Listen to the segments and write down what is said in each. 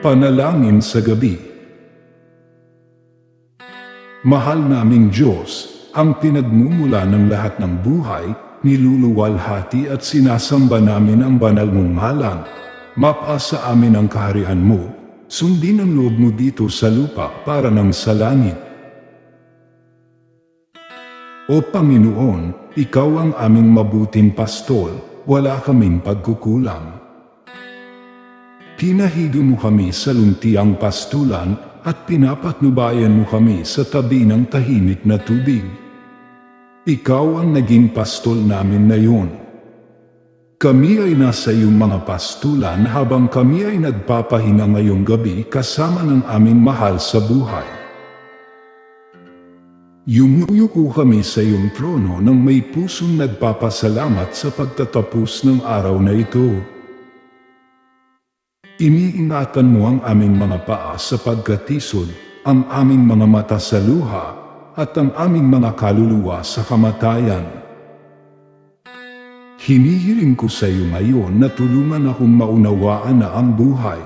Panalangin sa gabi. Mahal naming Diyos, ang pinagmumula ng lahat ng buhay, niluluwalhati at sinasamba namin ang banal mong ngalan. Mapasa amin ang kaharian mo, sundin ang loob mo dito sa lupa para ng sa langit. O Panginoon, Ikaw ang aming mabuting pastol, wala kaming pagkukulang. Pinahigo mo kami sa luntiang pastulan at pinapatnubayan mo kami sa tabi ng tahimik na tubig. Ikaw ang naging pastol namin na yun. Kami ay nasa iyong mga pastulan habang kami ay nagpapahinga ngayong gabi kasama ng aming mahal sa buhay. Yumuyuko kami sa iyong trono ng may pusong nagpapasalamat sa pagtatapos ng araw na ito. Iniingatan mo ang aming mga paa sa pagkatisod, ang aming mga mata sa luha, at ang aming mga kaluluwa sa kamatayan. Hinihiling ko sa iyo ngayon na tulungan akong maunawaan na ang buhay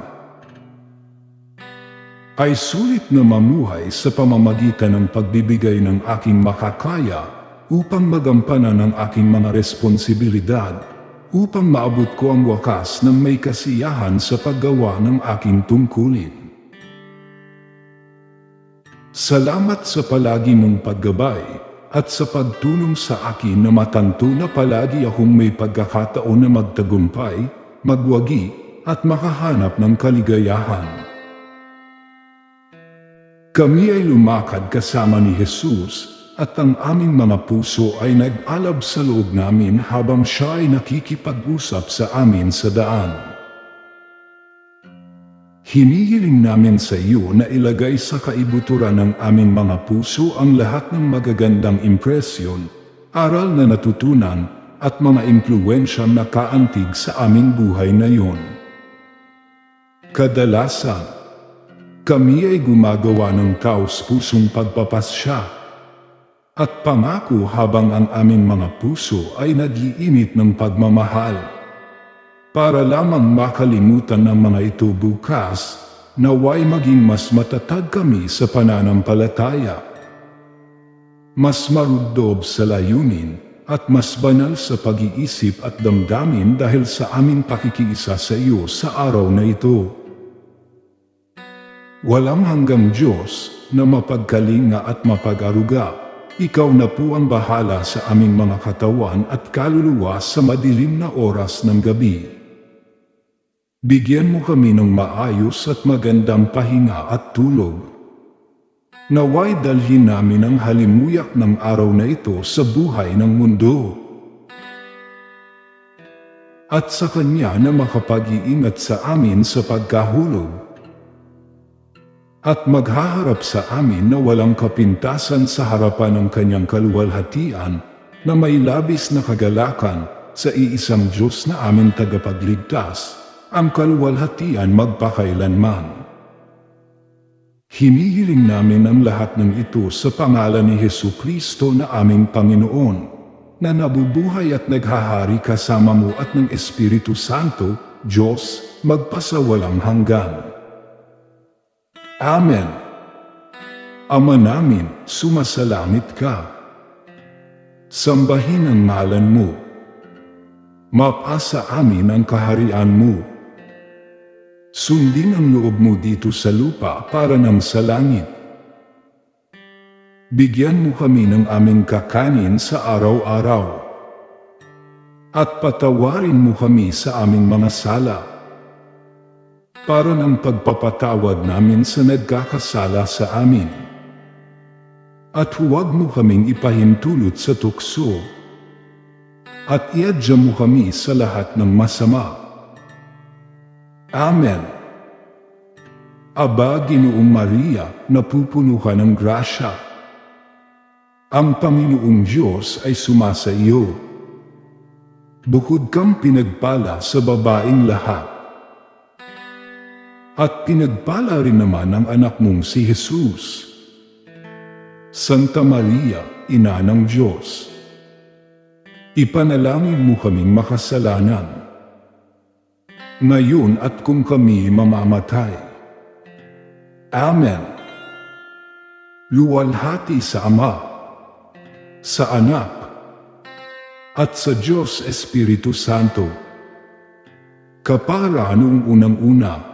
ay sulit na mamuhay sa pamamagitan ng pagbibigay ng aking makakaya upang magampanan ang aking mga responsibilidad upang maabot ko ang wakas ng may kasiyahan sa paggawa ng aking tungkulin. Salamat sa palagi mong paggabay at sa pagtulong sa akin na matanto na palagi akong may pagkakataon na magtagumpay, magwagi, at makahanap ng kaligayahan. Kami ay lumakad kasama ni Jesus at ang aming mga puso ay nag-alab sa loob namin habang siya ay nakikipag-usap sa amin sa daan. Hinihiling namin sa iyo na ilagay sa kaibuturan ng aming mga puso ang lahat ng magagandang impresyon, aral na natutunan, at mga impluensyang nakaantig sa aming buhay ngayon. Kadalasan, kami ay gumagawa ng taos-pusong pagpapasya at pangako habang ang aming mga puso ay nag-iinit ng pagmamahal. Para lamang makalimutan ng mga ito bukas, naway maging mas matatag kami sa pananampalataya. Mas maruddob sa layunin at mas banal sa pag-iisip at damdamin dahil sa aming pakikiisa sa iyo sa araw na ito. Walang hanggang Diyos na mapagkalinga at mapag-aruga ikaw na po ang bahala sa aming mga katawan at kaluluwa sa madilim na oras ng gabi. Bigyan mo kami ng maayos at magandang pahinga at tulog. Naway dalhin namin ang halimuyak ng araw na ito sa buhay ng mundo. At sa Kanya na makapag-iingat sa amin sa pagkahulog at maghaharap sa amin na walang kapintasan sa harapan ng kanyang kaluwalhatian na may labis na kagalakan sa iisang Diyos na aming tagapagligtas, ang kaluwalhatian magpakailanman. Hinihiling namin ang lahat ng ito sa pangalan ni Hesu Kristo na aming Panginoon, na nabubuhay at naghahari kasama mo at ng Espiritu Santo, Diyos, magpasawalang hanggan. Amen. Ama namin, sumasalamit ka. Sambahin ang ngalan mo. Mapasa amin ang kaharian mo. Sundin ang loob mo dito sa lupa para ng sa langit. Bigyan mo kami ng aming kakanin sa araw-araw. At patawarin mo kami sa aming mga sala para ng pagpapatawad namin sa nagkakasala sa amin. At huwag mo kaming ipahintulot sa tukso. At iadya mo kami sa lahat ng masama. Amen. Aba, Ginoong Maria, napupuno ka ng grasya. Ang Panginoong Diyos ay sumasa iyo. Bukod kang pinagpala sa babaing lahat at pinagpala rin naman ang anak mong si Jesus. Santa Maria, Ina ng Diyos, ipanalangin mo kaming makasalanan. Ngayon at kung kami mamamatay, Amen. Luwalhati sa Ama, sa Anak, at sa Diyos Espiritu Santo. Kapara noong unang-una,